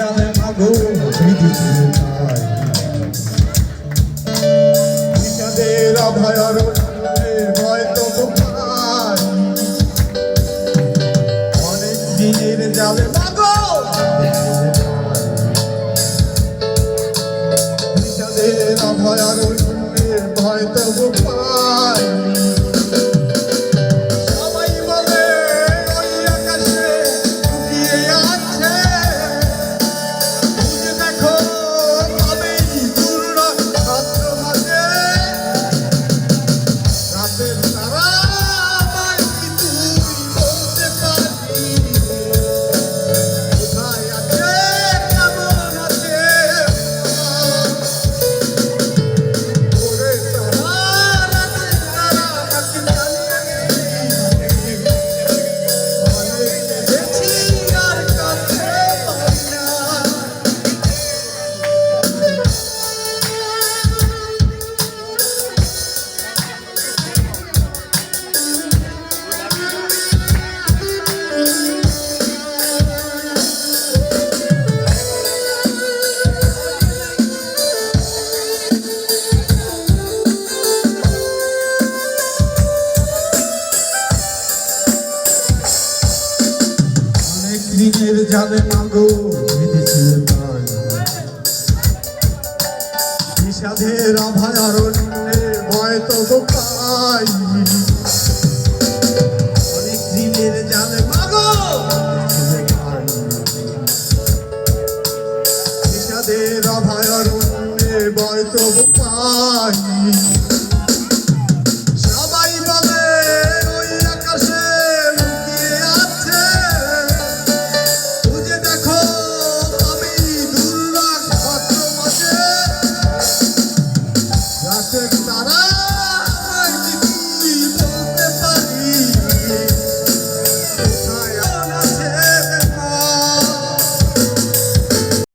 জালে মাগো বিদিতে পাই বিষাদের অভয়ার ভয় তো পাই অনেক দিনের জালে মাগো। দিনের জালে মাগো বিদেশে তাই অভয়ারণ্যে ভয় তো গোপাই অনেক দিনের জালে মাগো বিষাধের অভয়ারণ্যে ভয় তো গোপাই দেখতারা